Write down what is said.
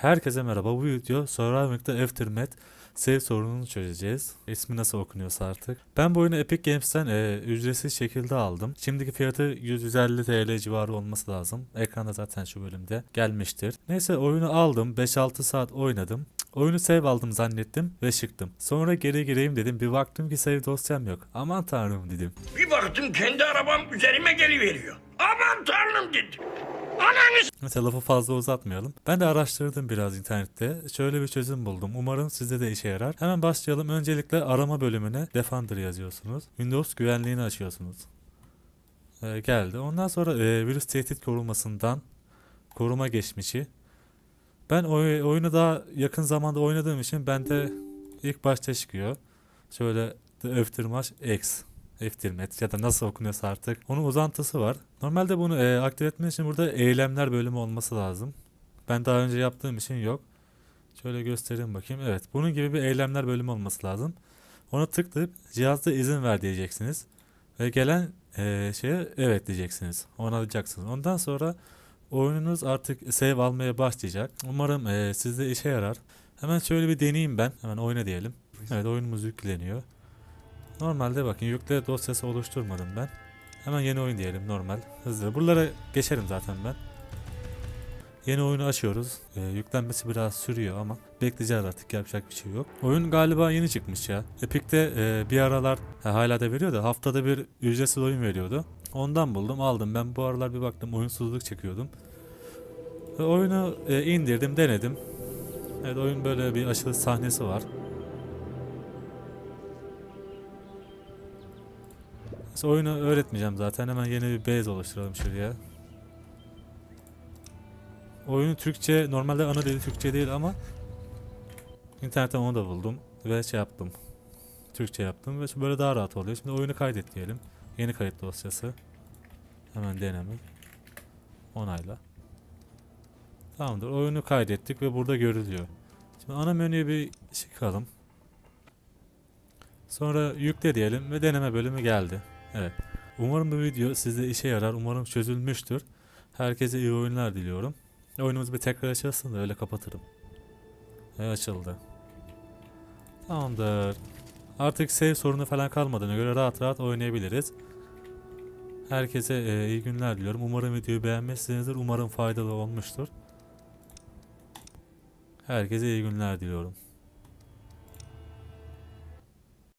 Herkese merhaba. Bu video Survivor'da Aftermath save sorununu çözeceğiz. İsmi nasıl okunuyorsa artık. Ben bu oyunu Epic Games'ten e, ücretsiz şekilde aldım. Şimdiki fiyatı 150 TL civarı olması lazım. Ekranda zaten şu bölümde gelmiştir. Neyse oyunu aldım. 5-6 saat oynadım. Oyunu save aldım zannettim ve çıktım. Sonra geri gireyim dedim. Bir baktım ki save dosyam yok. Aman tanrım dedim. Bir baktım kendi arabam üzerime geliveriyor. Aman tanrım dedim. Mesela lafı fazla uzatmayalım. Ben de araştırdım biraz internette. Şöyle bir çözüm buldum. Umarım sizde de işe yarar. Hemen başlayalım. Öncelikle arama bölümüne Defender yazıyorsunuz. Windows güvenliğini açıyorsunuz. Ee, geldi. Ondan sonra e, virüs tehdit korunmasından koruma geçmişi. Ben oy- oyunu daha yakın zamanda oynadığım için bende ilk başta çıkıyor. Şöyle The Aftermath X. Aftermath ya da nasıl okunuyorsa artık. Onun uzantısı var. Normalde bunu e, aktif etmek için burada eylemler bölümü olması lazım. Ben daha önce yaptığım için yok. Şöyle göstereyim bakayım. Evet bunun gibi bir eylemler bölümü olması lazım. Ona tıklayıp cihazda izin ver diyeceksiniz. Ve gelen e, şeye evet diyeceksiniz. Onaylayacaksınız. Ondan sonra oyununuz artık save almaya başlayacak. Umarım e, sizde işe yarar. Hemen şöyle bir deneyeyim ben. Hemen oyna diyelim. Evet oyunumuz yükleniyor. Normalde bakın yükle dosyası oluşturmadım ben. Hemen yeni oyun diyelim normal. Hızlı. Buralara geçerim zaten ben. Yeni oyunu açıyoruz. Ee, yüklenmesi biraz sürüyor ama bekleyeceğiz artık yapacak bir şey yok. Oyun galiba yeni çıkmış ya. Epic'te e, bir aralar ha, hala da veriyor da haftada bir ücretsiz oyun veriyordu. Ondan buldum aldım. Ben bu aralar bir baktım oyunsuzluk çekiyordum. Ve oyunu e, indirdim denedim. Evet oyun böyle bir aşırı sahnesi var. Neyse, oyunu öğretmeyeceğim zaten. Hemen yeni bir base oluşturalım şuraya. Oyunu Türkçe, normalde ana dili Türkçe değil ama internetten onu da buldum ve şey yaptım. Türkçe yaptım ve böyle daha rahat oluyor. Şimdi oyunu kaydet diyelim. Yeni kayıt dosyası. Hemen deneme. Onayla. Tamamdır. Oyunu kaydettik ve burada görülüyor. Şimdi ana menüye bir çıkalım. Sonra yükle diyelim ve deneme bölümü geldi. Evet. Umarım bu video sizde işe yarar. Umarım çözülmüştür. Herkese iyi oyunlar diliyorum. Oyunumuz bir tekrar açılsın da öyle kapatırım. Ve açıldı. Tamamdır. Artık save sorunu falan kalmadığına göre rahat rahat oynayabiliriz. Herkese e, iyi günler diliyorum. Umarım videoyu beğenmişsinizdir. Umarım faydalı olmuştur. Herkese iyi günler diliyorum.